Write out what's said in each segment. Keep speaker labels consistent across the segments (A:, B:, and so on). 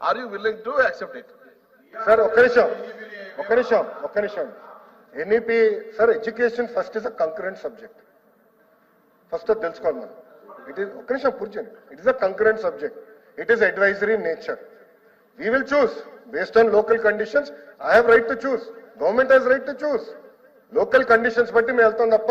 A: Are you willing to accept it?
B: Sir ఒక్క నిమిషం. ఒక్క నిమిషం ఒక్క నిమిషం. NEP sir education first is a concurrent subject first అది తెలుసుకోవాలి మనం. ఇట్ ఈస్ ఒక్క నిమిషం పూర్తి it is a concurrent subject it is advisory nature we will choose based on local conditions I have right to choose government has right to choose local conditions బట్టి మేము వెళ్తాం తప్ప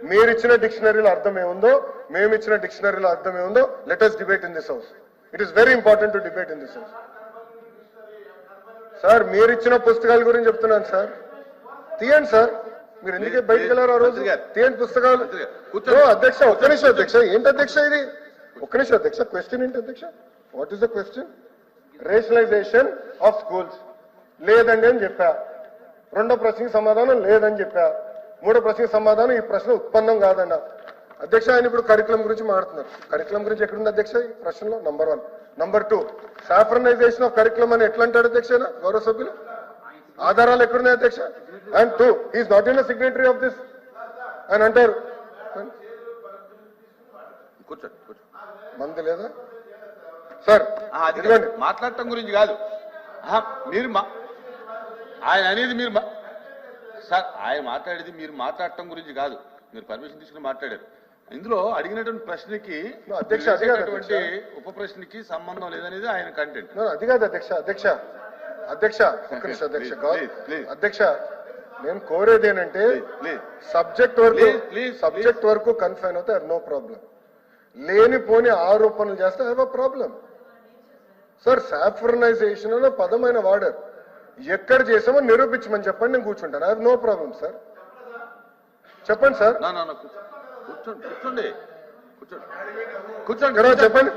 B: మీరు ఇచ్చిన డిక్షనరీలో అర్థం ఏముందో మేము ఇచ్చిన డిక్షనరీలో అర్థం ఏముందో let us debate in this house it is very important to debate in this house sir మీరు ఇచ్చిన పుస్తకాల గురించి చెప్తున్నాను సార్ తీయండి సార్ మీరు ఎందుకే బయటకు వెళ్ళారు ఆ రోజు. తీయండి పుస్తకాలు. అధ్యక్ష ఒక్క నిమిషం అధ్యక్ష. ఏంటి అధ్యక్ష ఇది? ఒక్క నిమిషం అధ్యక్ష. క్వశ్చన్ ఏంటి అధ్యక్ష? What is the question rationalisation of schools లేదండి అని చెప్పా. రెండో ప్రశ్నకి సమాధానం లేదని చెప్పా. మూడో ప్రశ్నకి సమాధానం ఈ ప్రశ్న ఉత్పన్నం కాదన్న. అధ్యక్ష ఆయన ఇప్పుడు కరికులం గురించి మాట్లాడుతున్నారు. కరికులం గురించి ఎక్కడుంది అధ్యక్ష? ఈ ప్రశ్నలో number one number two saffronisation of curriculum అని ఎట్లా అంటాడు అధ్యక్ష? గౌరవ సభ్యులు? ఆధారాలు ఎక్కడున్నాయి అధ్యక్ష? And two is not in signatory of this అని అంటారు.
A: కూర్చోండి కూర్చోండి.
B: మంది లేదా? సార్
C: మాట్లాడటం గురించి కాదు. మీరు మా- ఆయన అనేది మీరు మా- సార్ ఆయన మాట్లాడేది మీరు మాట్లాడటం గురించి కాదు. మీరు పర్మిషన్ తీసుకుని మాట్లాడారు. ఇందులో అడిగినటువంటి ప్రశ్నకి
B: అధ్యక్ష.
C: ఉప ప్రశ్నకి సంబంధం లేదనేది ఆయన కంటెంట్
B: అది కాదు అధ్యక్ష అధ్యక్ష. అధ్యక్ష అధ్యక్ష. అధ్యక్ష నేను కోరేది ఏంటంటే సబ్జెక్ట్ వరకు సబ్జెక్ట్ వరకు కన్ఫైన్ అవుతే నో ప్రాబ్లం లేనిపోని ఆరోపణలు చేస్తే have a problem sir saffronisation అనే పదమైన వాడారు. ఎక్కడ చేసామో నిరూపించమని చెప్పండి నేను కూర్చుంటాను. I have no problem sir చెప్పండి సార్
C: కూర్చోండి. కూర్చోండి. కూర్చోండి
B: చెప్పండి.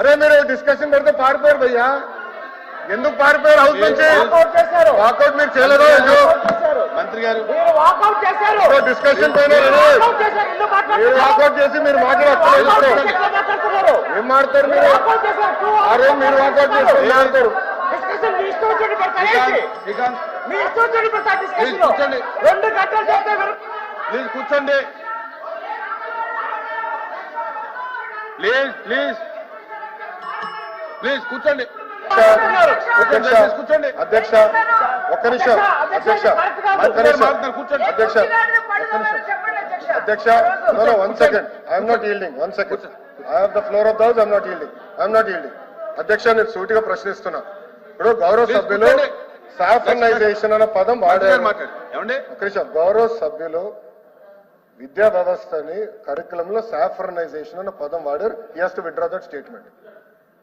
B: అరే మీరు డిస్కషన్ పెడితే పారిపోయారు భయ్యా. ఎందుకు పారిపోయారు? హౌస్ నుంచి
D: వాకౌట్ చేశారు.
B: వాకౌట్ మీరు
D: చేశారు.
C: మంత్రి గారు.
D: మీరు వాకౌట్ చేశారు.
B: డిస్కషన్ పైన.
D: వాకౌట్ చేశారు. ఎందుకు
B: మీరు
D: మాట్లాడుతున్నారు?
B: వాకౌట్ చేసి మీరు మాట్లాడలేదు
D: మాట్లాడుతున్నారు
B: మాడతారు
D: మీరు
B: అరే మీరు వాకౌట్ చేసి ఏం మాడతారు
D: డిస్కషన్ మీ ఇష్టం వచ్చినట్టు పెడతారు ఏంటి?
C: శ్రీకాంత్. శ్రీకాంత్
D: మీ ఇష్టం వచ్చినట్టు పెడతారు
C: ప్లీజ్
D: డిస్కషన్
C: కూర్చోండి.
D: రెండు గంటలు చేస్తే మీరు
C: ప్లీజ్ కూర్చోండి. Please please. ప్లీజ్ కూర్చోండి.
B: అధ్యక్ష ఒక్క నిమిషం అధ్యక్ష ఒక్క నిమిషం
C: కూర్చోండి.
B: అధ్యక్ష అధ్యక్ష. No no one second I'm not yielding one second I have the floor of the house I'm not yielding I'm not yielding అధ్యక్ష నేను సూటిగా ప్రశ్నిస్తున్నా. ఇప్పుడు గౌరవ సభ్యులు
C: కూర్చోండి.
B: సాఫ్రనైజేషన్ అనే పదం వాడారు. గౌరవ సభ్యులు విద్యా వ్యవస్థని కరికులంలో సాఫ్రనైజేషన్ అనే పదం వాడారు. Has to withdraw that statement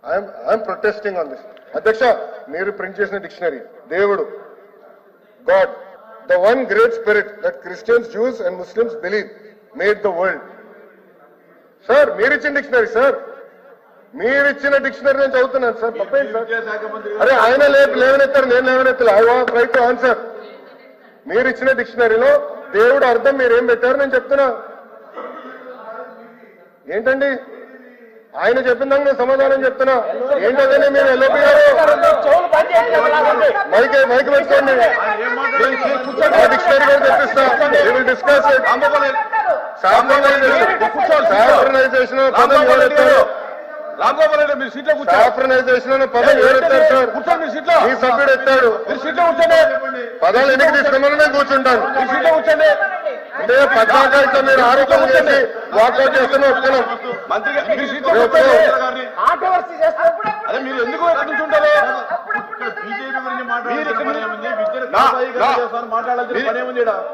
B: I'm I'm protesting on this అధ్యక్ష మీరు ప్రింట్ చేసిన డిక్షనరీ దేవుడు God the one great spirit that Christians Jews and Muslims believe made the world sir మీరు ఇచ్చిన డిక్షనరీ సార్ మీరు ఇచ్చిన డిక్షనరీ నేను చదువుతున్నాను సార్? తప్పేంటి సార్ అరే ఆయన లేవనెత్తారు నేను లేవనెత్తారు I want right to answer మీరు ఇచ్చిన డిక్షనరీలో దేవుడు అర్థం మీరు ఏం పెట్టారు నేను చెప్తున్నా. ఏంటండి? ఆయన చెప్పిన దానికి సమాధానం చెప్తున్నా. ఏంటంటే మీరు ఎల్ఓపి గారు మైక్ మైక్ పెట్టుకోండి. డిక్షనరీ కూడా తెప్పిస్తా. డిస్కస్ సాఫ్రనైజేషన్ పదం ఎవరెత్తారు
C: రాంగోపాల్ రెడ్డి మీరు సీట్లో కూర్చోండి
B: సాఫ్రనైజేషన్ అనే పదం ఎవరెత్తారు సార్
C: కూర్చోండి మీ సీట్లో
B: ఈ సభ్యుడు ఎత్తాడు.
C: మీరు సీట్లో కూర్చోండి.
B: పదాలు ఎన్నిక తీసుకోమని నేను కూర్చుంటాను.
C: మీ సీట్లో కూర్చోండి.
B: అంటే పద్నాలుగు మీరు ఆరోపణ చేసి వాకౌట్ ఒప్పుకున్నాం.
C: మంత్రి అదే మీరు ఎందుకు ఎక్కడి నుంచి ఉంటారు?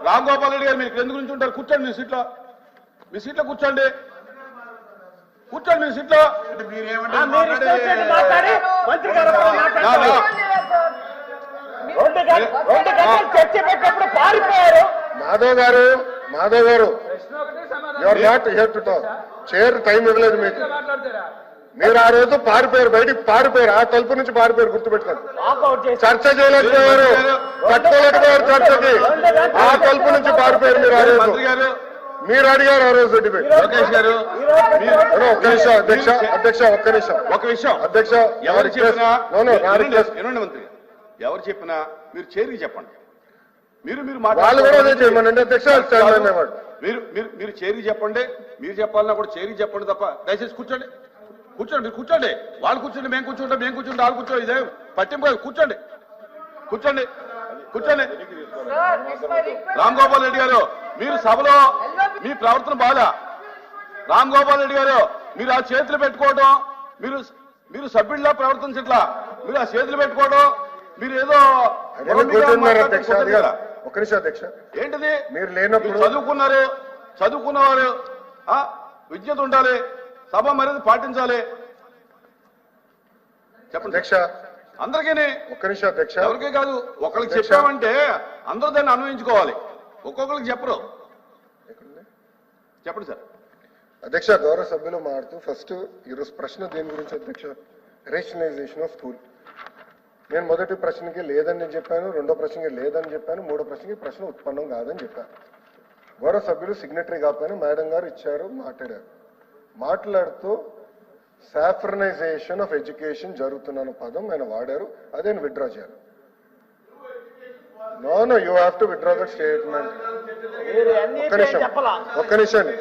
C: రామ్ గోపాల్ రెడ్డి గారు మీరు ఎందుకు నుంచి ఉంటారు? కూర్చోండి మీ సీట్లో. మీ సీట్లో కూర్చోండి. కూర్చోండి మీ సీట్లో.
B: మాధవ్ గారు మాధవ్ గారు you are not here to talk chair time ఇవ్వలేదు మీకు. మీరు ఆ రోజు పారిపోయారు బయటికి పారిపోయారు ఆ తలుపు నుంచి పారిపోయారు గుర్తుపెట్టుకోండి. చర్చ చేయలేకపోయారు. కట్టుకోలేకపోయారు చర్చకి. ఆ తలుపు నుంచి పారిపోయారు మీరు ఆ రోజు.
C: మంత్రి గారు.
B: మీరు అడిగారు ఆ రోజు డిబేట్
C: గారు.
B: ఒక్క నిమిషం అధ్యక్ష అధ్యక్ష ఒక్క నిమిషం.
C: ఒక విషయం
B: అధ్యక్ష
C: ఎవరు చెప్పినా. ఎవరు చెప్పినా మీరు చేరికి చెప్పండి. మీరు మీరు మీరు మీరు మీరు చేరికి చెప్పండి. మీరు చెప్పాలన్నా కూడా చేరికి చెప్పండి తప్ప దయచేసి కూర్చోండి. కూర్చోండి మీరు కూర్చోండి. వాళ్ళు కూర్చోండి మేము కూర్చుంటాం మేము కూర్చుంటే వాళ్ళు కూర్చోండి. ఇదే పట్టింపు కాదు. కూర్చోండి. కూర్చోండి. కూర్చోండి. రామ్ గోపాల్ రెడ్డి గారు మీరు సభలో మీ ప్రవర్తన బాగా రామ్ గోపాల్ రెడ్డి గారు మీరు ఆ చేతులు పెట్టుకోవడం మీరు మీరు సభ్యుడిలా ప్రవర్తించట్లా. మీరు ఆ చేతులు పెట్టుకోవడం మీరు ఏదో
B: ఒక్క నిమిషం అధ్యక్ష.
C: ఏంటిది?
B: మీరు లేనప్పుడు-
C: చదువుకున్నారు? చదువుకున్నవారు విజ్ఞత ఉండాలి సభ మర్యాద పాటించాలి. చెప్పండి.
B: అధ్యక్ష.
C: అందరికీ
B: ఒక్క నిమిషం అధ్యక్ష.
C: ఎవరికే కాదు ఒకరికి. చెప్పామంటే అందరూ దాన్ని అన్వయించుకోవాలి. ఒక్కొక్కరికి చెప్పరు. చెప్పండి సార్.
B: అధ్యక్ష గౌరవ సభ్యులు మాట్లాడుతూ ఫస్ట్ ఈరోజు ప్రశ్న దేని గురించి అధ్యక్ష? రేషనలైజేషన్ ఆఫ్ స్కూల్ నేను మొదటి ప్రశ్నకి లేదని నేను చెప్పాను రెండో ప్రశ్నకి లేదని చెప్పాను మూడో ప్రశ్నకి ప్రశ్న ఉత్పన్నం కాదని చెప్పాను గౌరవ సభ్యులు సిగ్నటరీ కాకపోయినా మేడం గారు ఇచ్చారు మాట్లాడారు. మాట్లాడుతూ సాఫ్రనైజేషన్ ఆఫ్ ఎడ్యుకేషన్ జరుగుతున్న పదం ఆయన వాడారు అదే విత్డ్రా చేయాలి. No no you have to withdraw that statement ఒక్క నిమిషం ఒక్క నిమిషాన్ని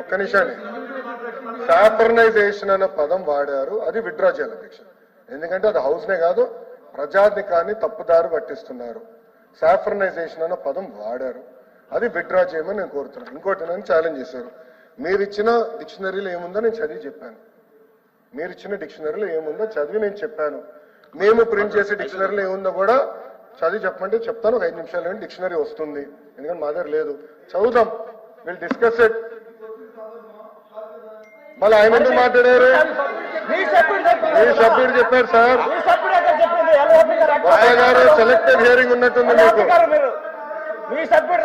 B: ఒక్క నిమిషాన్ని సాఫ్రనైజేషన్ అనే పదం వాడారు అది విత్డ్రా చేయాలి అధ్యక్ష. ఎందుకంటే అది హౌస్నే కాదు ప్రజాధికాన్ని తప్పుదారి పట్టిస్తున్నారు. సాఫ్రనైజేషన్ అన్న పదం వాడారు. అది విత్డ్రా చేయమని నేను కోరుతున్నాను. ఇంకోటి నన్ను ఛాలెంజ్ చేశారు. మీరు ఇచ్చిన డిక్షనరీలో ఏముందో నేను చదివి చెప్పాను. మీరు ఇచ్చిన డిక్షనరీలో ఏముందో చదివి నేను చెప్పాను. మేము ప్రింట్ చేసే డిక్షనరీలో ఏముందో కూడా చదివి చెప్పమంటే చెప్తాను. ఒక ఐదు నిమిషాలు డిక్షనరీ వస్తుంది. ఎందుకంటే మా దగ్గర లేదు. చదువుదాం. విల్ డిస్కస్ ఇట్ మళ్ళీ ఆయన మాట్లాడారు?
D: మీ సభ్యుడు
B: చెప్పారు సార్.
D: గారు
B: సెలెక్టివ్ హియరింగ్ ఉన్నట్టుంది మీకు.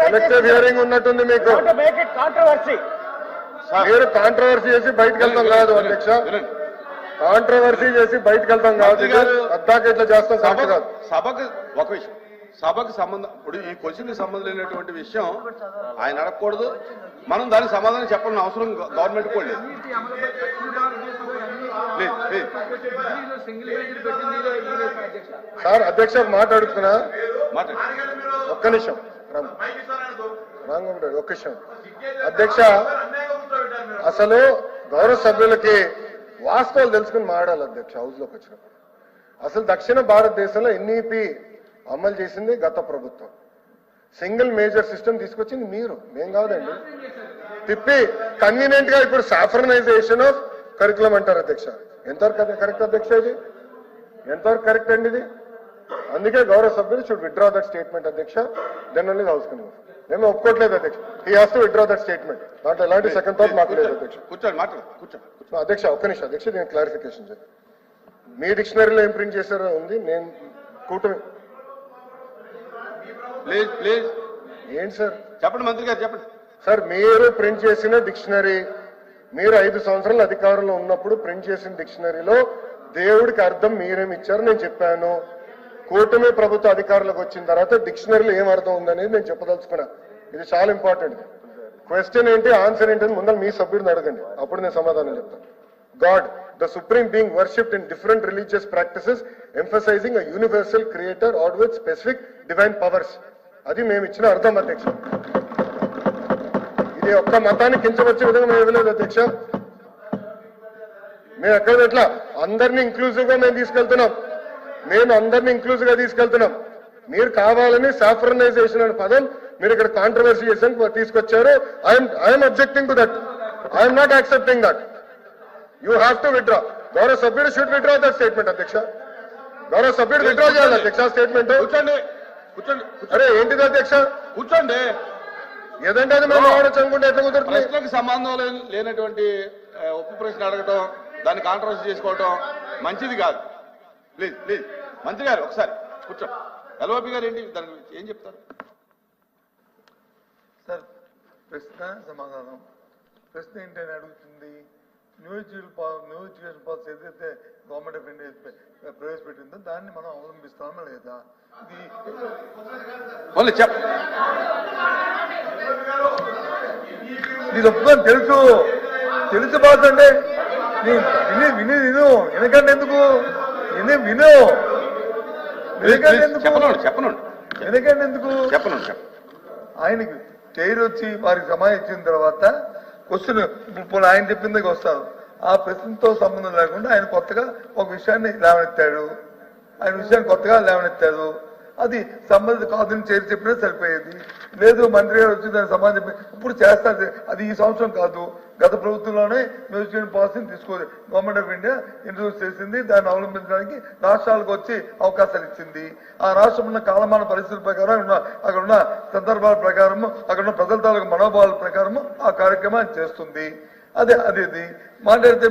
B: సెలెక్టివ్ హియరింగ్ ఉన్నట్టుంది మీకు. మీరు కాంట్రవర్సీ చేసి బయటకు వెళ్తాం కాదు అధ్యక్ష. కాంట్రవర్సీ చేసి బయటకు వెళ్తాం కాదు అద్దాక ఇట్లా చేస్తాం
C: సభ
B: కాదు.
C: సభకు ఒక విషయం. సభకు సంబంధం ఇప్పుడు ఈ క్వశ్చన్కి సంబంధం లేనటువంటి విషయం ఆయన అడగకూడదు. మనం దానికి సమాధానం చెప్పాలని అవసరం గవర్నమెంట్ కూడా లేదు.
B: సార్ అధ్యక్ష ఒక మాట అడుగుతున్నా
C: మాట్లాడండి
B: ఒక్క నిమిషం గోపాల్ రెడ్డి, ఒక్క నిమిషం. అధ్యక్ష అసలు గౌరవ సభ్యులకి వాస్తవాలు తెలుసుకుని మాడాలి అధ్యక్ష హౌస్లోకి వచ్చినప్పుడు. అసలు దక్షిణ భారతదేశంలో ఎన్ఈపి అమలు చేసింది గత ప్రభుత్వం. సింగిల్ మేజర్ సిస్టమ్ తీసుకొచ్చింది మీరు. మేం కాదండి. తిప్పి కన్వీనియంట్గా ఇప్పుడు సాఫ్రనైజేషన్ ఆఫ్ కరికులం అంటారు అధ్యక్ష. ఎంతవరకు కరెక్ట్ అధ్యక్ష ఇది? ఎంతవరకు కరెక్ట్ అండి ఇది? అందుకే గౌరవ సభ్యులు షుడ్ విత్డ్రా దట్ స్టేట్మెంట్ అధ్యక్ష. దెన్ ఓన్లీ హౌస్ మేము ఒప్పుకోవట్లేదు అధ్యక్ష. He has to withdraw that statement దాంట్లో ఎలాంటి సెకండ్ థాట్ మాకు లేదు అధ్యక్ష.
C: కూర్చోండి మాట్లాడు
B: అధ్యక్ష ఒక్క నిమిషం అధ్యక్ష నేను క్లారిఫికేషన్ చేయాలి మీ డిక్షనరీలో ఏం ప్రింట్ చేశారో ఉంది నేను కూటమి
C: ప్లీజ్ ప్లీజ్
B: ఏంటి సార్?
C: చెప్పండి మంత్రి గారు చెప్పండి.
B: సార్ మీరు ప్రింట్ చేసిన డిక్షనరీ మీరు ఐదు సంవత్సరాలు అధికారంలో ఉన్నప్పుడు ప్రింట్ చేసిన డిక్షనరీలో దేవుడికి అర్థం మీరేమి ఇచ్చారో నేను చెప్పాను. కూటమి ప్రభుత్వ అధికారులకు వచ్చిన తర్వాత డిక్షనరీలో ఏం అర్థం ఉందనేది నేను చెప్పదలుచుకున్నా. ఇది చాలా ఇంపార్టెంట్ క్వశ్చన్ ఏంటి? ఆన్సర్ ఏంటి అని ముందర మీ సభ్యుడిని అడగండి. అప్పుడు నేను సమాధానం చెప్తాను. God the supreme being worshipped in different religious practices emphasising a universal creator or with specific divine powers అది మేము ఇచ్చిన అర్థం అధ్యక్ష ఇది ఒక్క మతాన్ని కించవచ్చే విధంగా మేము ఇవ్వలేదు అధ్యక్ష. మేము ఎక్కడ ఎట్లా అందరినీ ఇంక్లూజివ్గా మేము తీసుకెళ్తున్నాం. మేము అందరినీ ఇంక్లూజివ్గా తీసుకెళ్తున్నాం. మీరు కావాలని సాఫ్రనైజేషన్ అనే పదం మీరు ఇక్కడ కాంట్రవర్సీ చేసాను తీసుకొచ్చారు. I'm I'm objecting to that I'm not accepting that you have to withdraw గౌరవ సభ్యుడు షుడ్ విత్డ్రా దట్ స్టేట్మెంట్ అధ్యక్ష. గౌరవ సభ్యుడు విత్డ్రా చేయాలి అధ్యక్ష స్టేట్మెంట్
C: కూర్చోండి. కూర్చోండి.
B: అరే ఏంటిది అధ్యక్ష?
C: కూర్చోండి.
B: ఏదంటే అది ఎట్లా కుదురుతుంది?
C: సంబంధం లేని- లేనటువంటి ఉప్పు ప్రశ్న అడగటం దాన్ని కాంట్రవర్సీ చేసుకోవటం మంచిది కాదు. ప్లీజ్ ప్లీజ్ మంత్రి గారు ఒకసారి కూర్చోండి ఎల్ఓపి గారు ఏంటి? దాని గురించి ఏం చెప్తారు?
E: సార్ ప్రశ్న సమాధానం. ప్రశ్న ఏంటని అడుగుతుంది? న్యూ ఎడ్యుకేషన్ పా న్యూ ఎడ్యుకేషన్ పాలసీ ఏదైతే గవర్నమెంట్ ఆఫ్ ఇండియా ప్ర- ప్రవేశపెట్టిందో దాన్ని మనం అవలంబిస్తామా లేదా? ఇది
C: చెప్.
E: ఒప్పుకొని తెలుసు. తెలుసు బాధ అంటే నీ విని విని విను. ఎందుకంటే ఎందుకు? విని విను.
C: చెప్పనండి చెప్పనండి.
E: ఎందుకంటే ఎందుకు?
C: చెప్పనండి
E: ఆయనకి చైర్ వచ్చి వారికి సమాధానం ఇచ్చిన తర్వాత క్వశ్చన్ ఇప్పుడు ఆయన చెప్పిందికి వస్తాను ఆ ప్రశ్నతో సంబంధం లేకుండా ఆయన కొత్తగా ఒక విషయాన్ని లేవనెత్తాడు. ఆయన విషయాన్ని కొత్తగా లేవనెత్తాడు. అది సంబంధిత కాదని చేరి చెప్పినా సరిపోయేది. లేదు మంత్రి గారు వచ్చి దానికి సమాధానం ఇప్పుడు చేస్తారు అది ఈ సంవత్సరం కాదు. గత ప్రభుత్వంలోనే మ్యూజియం పాలసీని తీసుకోదు గవర్నమెంట్ ఆఫ్ ఇండియా ఇంట్రడ్యూస్ చేసింది. దాన్ని అవలంబించడానికి రాష్ట్రాలకు వచ్చి అవకాశాలు ఇచ్చింది. ఆ రాష్ట్రం ఉన్న కాలమాన పరిస్థితుల ప్రకారం ఉన్న అక్కడ ఉన్న సందర్భాల ప్రకారము అక్కడ ఉన్న ప్రజల తాలూకు మనోభావాల ప్రకారము ఆ కార్యక్రమాన్ని చేస్తుంది. అదే అదేది మాట్లాడితే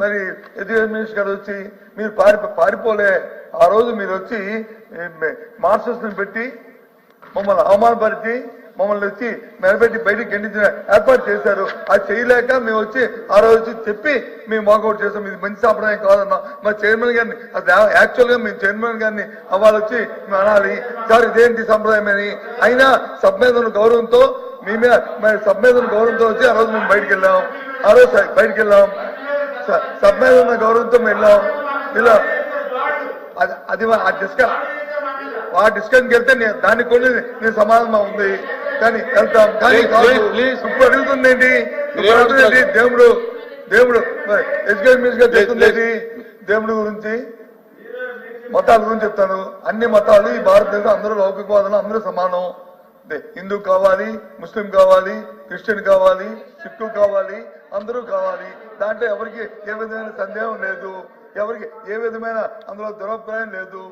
E: మరి ఎడ్యుకేషన్ మినిస్టర్ గారు వచ్చి మీరు పారి పారిపోలే ఆ రోజు మీరు వచ్చి మాస్టర్స్ పెట్టి మమ్మల్ని అవమానపరిచి మమ్మల్ని వచ్చి మెరపెట్టి బయటికి గెండించిన ఏర్పాటు చేశారు. అది చేయలేక మేము వచ్చి ఆ రోజు వచ్చి చెప్పి మేము వాకౌట్ చేసాం ఇది మంచి సాంప్రదాయం కాదన్నా. మా చైర్మన్ గారిని అది యాక్చువల్గా మేము చైర్మన్ గారిని అవ్వాలి వచ్చి మేము అనాలి. సార్ ఇదేంటి సంప్రదాయం అని. అయినా సబ్ గౌరవంతో మీ మీద మరి సబ్ గౌరవంతో వచ్చి ఆ రోజు మేము బయటికి వెళ్ళాం. ఆ రోజు స- బయటికి వెళ్ళాం. స- సబ్ మీద ఉన్న గౌరవంతో మేము వెళ్ళాం. ఇలా అది అది ఆ డిస్కస్ ఆ డిస్కషన్కి వెళ్తే దానికి కూడా నేను సమాధానం ఉంది. కానీ వెళ్తాం. కానీ. ఇప్పుడు అడుగుతుంది ఏంటి అడుగుతుంది? దేవుడు దేవుడు ఎడ్యుకేషన్ మినిస్టర్ చెప్తుంది? దేవుడి గురించి మతాల గురించి చెప్తాను. అన్ని మతాలు ఈ భారతదేశం అందరూ లౌకికవాదులు అందరూ సమానం. హిందూ కావాలి ముస్లిం కావాలి క్రిస్టియన్ కావాలి సిక్కు కావాలి అందరూ కావాలి. దాంట్లో ఎవరికి ఏ విధమైన సందేహం లేదు. ఎవరికి ఏ విధమైన అందులో దురభిప్రాయం లేదు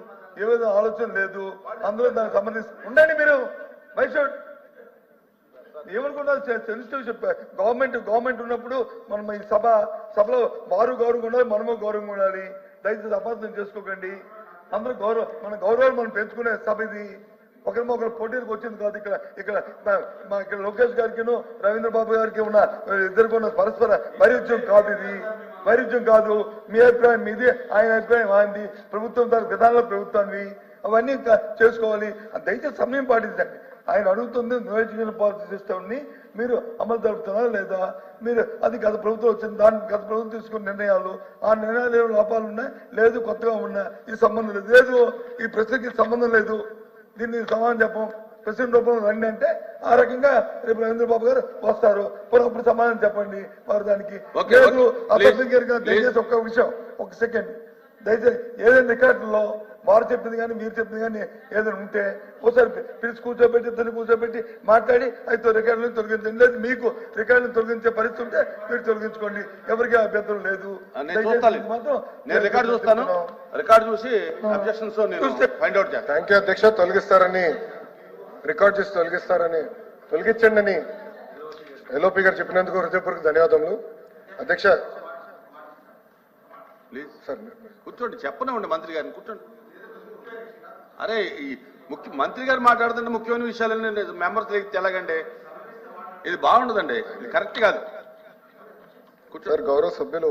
E: ఏ విధమైన ఆలోచన లేదు అందులో దానికి సంబంధించి ఉండండి మీరు. వైషుడ్ ఏమనుకున్నారు సెన్సిటివ్ చెప్పా గవర్నమెంట్ గవర్నమెంట్ ఉన్నప్పుడు మనం ఈ సభ సభలో వారు గౌరవంగా ఉండాలి మనము గౌరవంగా ఉండాలి. దయచేసి అపార్థం చేసుకోకండి. అందరూ గౌరవం మన గౌరవాలు మనం పెంచుకునే సభ ఇది. ఒకరి ఒకరు పోటీలకు వచ్చింది కాదు ఇక్కడ ఇక్కడ మా- ఇక్కడ లోకేష్ గారికి రవీంద్ర బాబు గారికి ఉన్న ఇద్దరికి ఉన్న పరస్పర వైరుధ్యం కాదు ఇది. వైరుధ్యం కాదు. మీ అభిప్రాయం మీది ఆయన అభిప్రాయం ఆయనది. ప్రభుత్వం దాని విధానంలో ప్రభుత్వాన్ని అవన్నీ క- చేసుకోవాలి. దయచేసి సమయం పాటించండి. ఆయన అడుగుతుంది నియోజకవర్గ పాలసీ సిస్టమ్ని మీరు అమలు జరుపుతున్నారా లేదా? మీరు అది గత ప్రభుత్వం వచ్చింది దాని గత ప్రభుత్వం తీసుకున్న నిర్ణయాలు ఆ నిర్ణయాలు ఏమైనా లోపాలు ఉన్నాయి? లేదు కొత్తగా ఉన్నాయి ఇది సంబంధం లేదు. లేదు. ఈ ప్రశ్నకి సంబంధం లేదు. దీన్ని సమాధానం చెప్పం. ప్రశ్న రూపంలో రండి అంటే ఆ రకంగా రేపు రవీంద్ర బాబు గారు వస్తారు. అప్పుడు సమాధానం చెప్పండి. వారు దానికి
C: Okay,
E: లేదు
C: okay.
E: అసెంబ్లీ గారు
C: Please,
E: దయచేసి ఒక్క విషయం ఒక సెకండ్. దయచేసి ఏదైనా రికార్డులో వారు చెప్పింది కానీ మీరు చెప్పింది కానీ ఏదైనా ఉంటే ఒకసారి పిలిచి కూర్చోబెట్టి ఇద్దరిని కూర్చోబెట్టి మాట్లాడి అయితే రికార్డులను తొలగించండి. లేదు మీకు రికార్డులను తొలగించే పరిస్థితి ఉంటే మీరు తొలగించుకోండి. ఎవరికి అభ్యంతరం లేదు.
C: రికార్డు చూస్తాను. రికార్డు చూసి అబ్జెక్షన్స్ నేను
E: చూస్తే-
C: ఫైండ్ అవుట్ చేస్తాను.
B: థ్యాంక్ యూ అధ్యక్ష. తొలగిస్తారని రికార్డ్ చేసి తొలగిస్తారని తొలగించండి అని ఎల్ఓపి గారు చెప్పినందుకు హృదయపూర్వక ధన్యవాదములు. అధ్యక్ష సార్
C: కూర్చోండి చెప్పనివ్వండి మంత్రి గారిని కూర్చోండి. అరే ఈ ముఖ్య మంత్రి గారు మాట్లాడుతుంటే ముఖ్యమైన విషయాలన్నీ మెంబర్స్ తెలగండి. ఇది బాగుండదండి ఇది కరెక్ట్ కాదు.
B: సార్ గౌరవ సభ్యులు